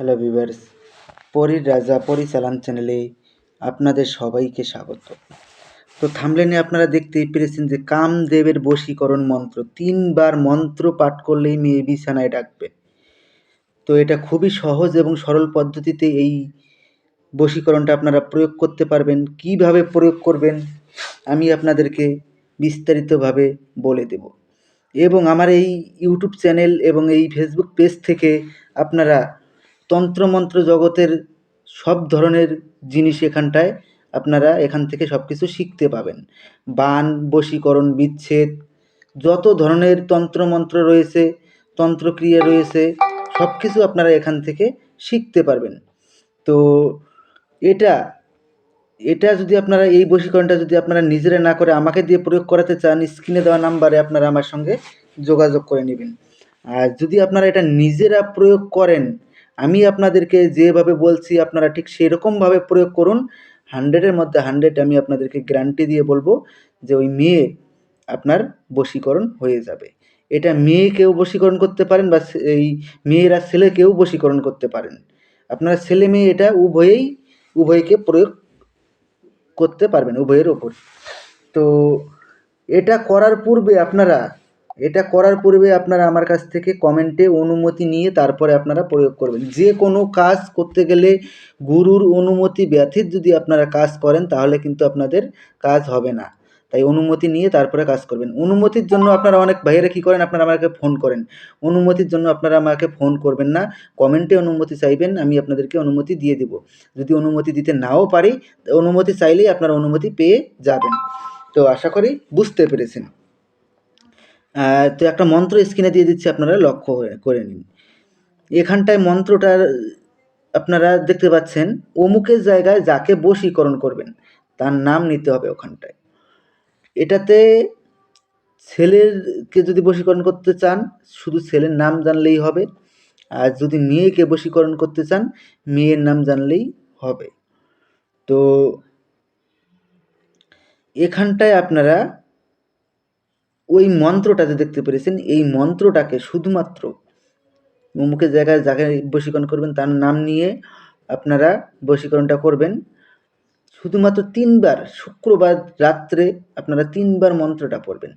Hello viewers পরীর রাজা পরিচালন চ্যানেলে আপনাদের সবাইকে স্বাগত। তো থামলেনে আপনারা দেখতেই পেরেছেন যে কামদেবের বশীকরণ মন্ত্র, তিনবার মন্ত্র পাঠ করলেই মেয়ে বিছানায় ডাকবে। তো এটা খুবই সহজ এবং সরল পদ্ধতিতে এই বশীকরণটা আপনারা প্রয়োগ করতে পারবেন। কীভাবে প্রয়োগ করবেন, আমি আপনাদেরকে বিস্তারিতভাবে বলে দেব। এবং আমার এই ইউটিউব চ্যানেল এবং এই ফেসবুক পেজ থেকে আপনারা তন্ত্রমন্ত্র জগতের সব ধরনের জিনিস এখানটায় আপনারা এখান থেকে সব কিছু শিখতে পাবেন। বান, বশীকরণ, বিচ্ছেদ, যত ধরনের তন্ত্রমন্ত্র রয়েছে, তন্ত্রক্রিয়া রয়েছে, সব কিছু আপনারা এখান থেকে শিখতে পারবেন। তো এটা এটা যদি আপনারা, এই বশীকরণটা যদি আপনারা নিজেরা না করে আমাকে দিয়ে প্রয়োগ করাতে চান, স্ক্রিনে দেওয়া নাম্বারে আপনারা আমার সঙ্গে যোগাযোগ করে নেবেন। আর যদি আপনারা এটা নিজেরা প্রয়োগ করেন আমি আপনাদেরকে যেভাবে বলছি আপনারা ঠিক সেরকমভাবে প্রয়োগ করুন। হান্ড্রেডের মধ্যে হান্ড্রেড আমি আপনাদেরকে গ্যারান্টি দিয়ে বলব যে ওই মেয়ে আপনার বশীকরণ হয়ে যাবে। এটা মেয়েকেও বশীকরণ করতে পারেন বা এই মেয়েরা ছেলেকেও বশীকরণ করতে পারেন। আপনারা ছেলে মেয়ে এটা উভয়েই উভয়কে প্রয়োগ করতে পারবেন, উভয়ের ওপর। তো এটা করার পূর্বে আপনারা এটা করার পূর্বে আপনারা আমার কাছ থেকে কমেন্টে অনুমতি নিয়ে তারপরে আপনারা প্রয়োগ করবেন। যে কোনো কাজ করতে গেলে গুরুর অনুমতি ব্যথিত যদি আপনারা কাজ করেন, তাহলে কিন্তু আপনাদের কাজ হবে না। তাই অনুমতি নিয়ে তারপরে কাজ করবেন। অনুমতির জন্য আপনারা অনেক ভাইয়েরা কী করেন? আপনারা আমাকে ফোন করেন। অনুমতির জন্য আপনারা আমাকে ফোন করবেন না। কমেন্টে অনুমতি চাইবেন, আমি আপনাদেরকে অনুমতি দিয়ে দেব। যদি অনুমতি দিতে নাও পারি, অনুমতি চাইলেই আপনারা অনুমতি পেয়ে যাবেন। তো আশা করি বুঝতে পেরেছেন। তো একটা মন্ত্র স্ক্রিনে দিয়ে দিচ্ছি আপনারা, লক্ষ্য করে নিন। এখানটায় মন্ত্রটার আপনারা দেখতে পাচ্ছেন, অমুকের জায়গায় যাকে বশীকরণ করবেন, তার নাম নিতে হবে ওখানটায়। এটাতে ছেলেরকে যদি বশীকরণ করতে চান, শুধু ছেলের নাম জানলেই হবে, আর যদি মেয়েকে বশীকরণ করতে চান, মেয়ের নাম জানলেই হবে। তো এখানটায় আপনারা ওই মন্ত্রটা যে দেখতে পেরেছেন, এই মন্ত্রটাকে শুধুমাত্র অমুকের জায়গায় যাকে বশীকরণ করবেন, তার নাম নিয়ে আপনারা বশীকরণটা করবেন। শুধুমাত্র তিনবার, শুক্রবার রাত্রে আপনারা তিনবার মন্ত্রটা পড়বেন।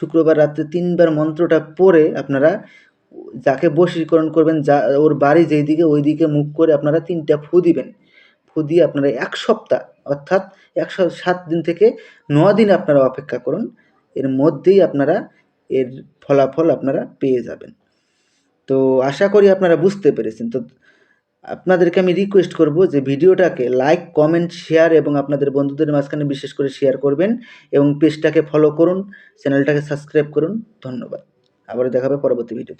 শুক্রবার রাত্রে তিনবার মন্ত্রটা পড়ে আপনারা যাকে বশীকরণ করবেন, যা, ওর বাড়ি যেই দিকে ওই দিকে মুখ করে আপনারা তিনটা ফু দিবেন। ফু দিয়ে আপনারা এক সপ্তাহ, অর্থাৎ একশো সাত দিন থেকে ন দিন আপনারা অপেক্ষা করুন। এর মধ্যেই আপনারা এর ফলাফল আপনারা পেয়ে যাবেন। তো আশা করি আপনারা বুঝতে পেরেছেন। তো আপনাদেরকে আমি রিকোয়েস্ট করব যে ভিডিওটাকে লাইক কমেন্ট শেয়ার এবং আপনাদের বন্ধুদের মাঝখানে বিশেষ করে শেয়ার করবেন এবং পেজটাকে ফলো করুন চ্যানেলটাকে সাবস্ক্রাইব করুন। ধন্যবাদ। আবার দেখাবে পরবর্তী ভিডিওতে